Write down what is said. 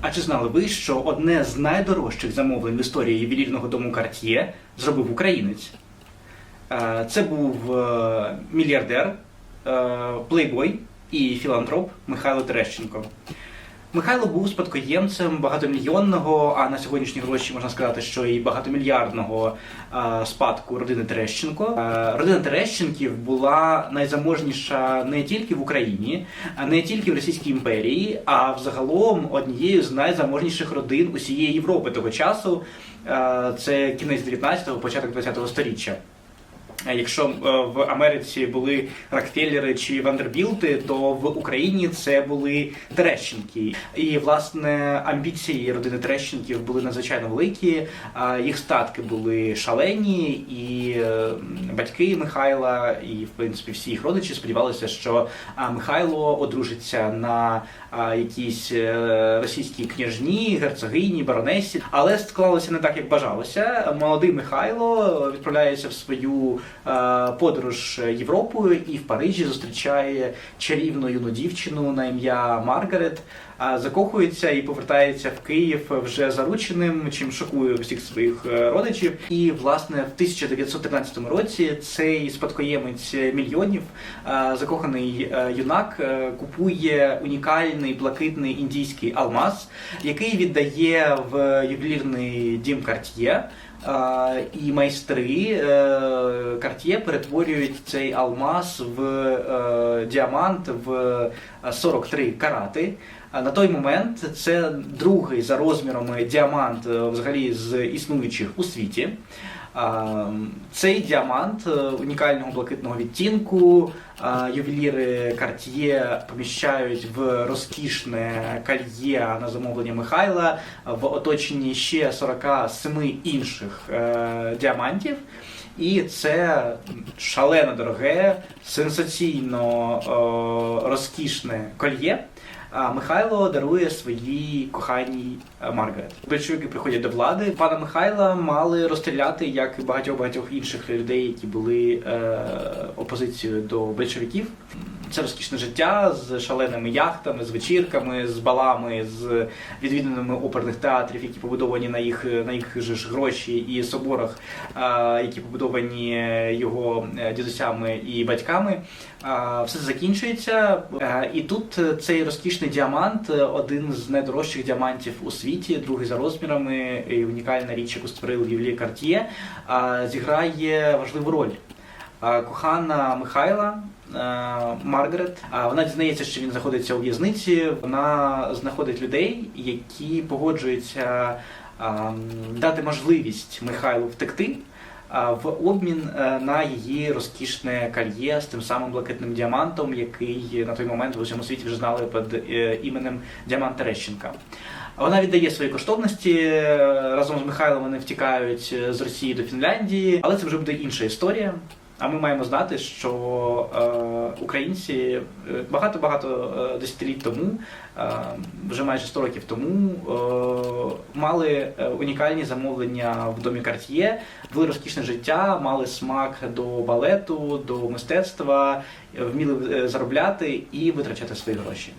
А чи знали ви, що одне з найдорожчих замовлень в історії ювелірного дому Cartier зробив українець? Е, Це був е, мільярдер, е, плейбой і філантроп Михайло Терещенко. Михайло був спадкоємцем багатомільйонного, а на сьогоднішні гроші можна сказати, що і багатомільярдного е, спадку родини Терещенко. Е, Родина Терещенків була найзаможніша не тільки в Україні, а не тільки в Російській імперії, а взагалом однією з найзаможніших родин усієї Європи того часу. Е, Це кінець 19-го, початок 20-го сторіччя. Якщо е, в Америці були Рокфеллери чи Вандербілти, то в Україні це були Терещенки. І власне амбіції родини Терещенків були надзвичайно великі. Їх статки були шалені, і е, батьки Михайла, і в принципі всі їх родичі сподівалися, що Михайло одружиться на а, якійсь е, російській княжні, герцогині, баронесі. Але склалося не так, як бажалося. Молодий Михайло відправляється в свою подорож Європою і в Парижі зустрічає чарівну юну дівчину на ім'я Маргарет. Закохується і повертається в Київ вже зарученим, чим шокує всіх своїх е, родичів. І власне в 1913 році цей спадкоємець мільйонів, е, закоханий е, юнак, е, купує унікальний блакитний індійський алмаз, який віддає в ювелірний дім Cartier. Е, І майстри Карт'є перетворюють цей алмаз в е, діамант в е, 43 карати. На той момент це другий за розмірами діамант е, взагалі з існуючих у світі. Цей діамант е, унікального блакитного відтінку ювеліри Cartier поміщають в розкішне кольє на замовлення Михайла в оточенні ще 47 інших е, діамантів. І це шалено дороге, сенсаційно е, розкішне кольє. Михайло дарує своїй коханій е, Маргарет. Большевики приходять до влади. Пана Михайла мали розстріляти як і багатьох багатьох інших людей, які були е, опозицією до большевиків. Це розкішне життя з шаленими яхтами, з вечірками, з балами, з відвідинами оперних театрів, які побудовані на їх на їх же ж гроші, і соборах, які побудовані його е, дідусями і батьками. Все закінчується, Е, і тут цей розкішний діамант, е, один з найдорожчих діамантів у світі, другий за розмірами, і унікальна річ, яку створив Ювелір Карт'є, зіграє важливу роль. Кохана Михайла Маргарет. а Вона дізнається, що він знаходиться у в'язниці. Вона знаходить людей, які погоджуються е, дати можливість Михайлу втекти. В обмін е, на її розкішне кольє з тим самим блакитним діамантом, який на той момент в усьому світі вже знали під е, іменем Діамант Терещенка. Вона віддає свої коштовності е, разом з Михайлом. Вони втікають е, з Росії до Фінляндії, але це вже буде інша історія. А ми маємо знати, що е, українці багато багато десятиліть тому, е, вже майже 100 років тому, е, мали е, унікальні замовлення в домі Карт'є, вели розкішне життя, мали смак до балету, до мистецтва, е, вміли е, заробляти і витрачати свої гроші.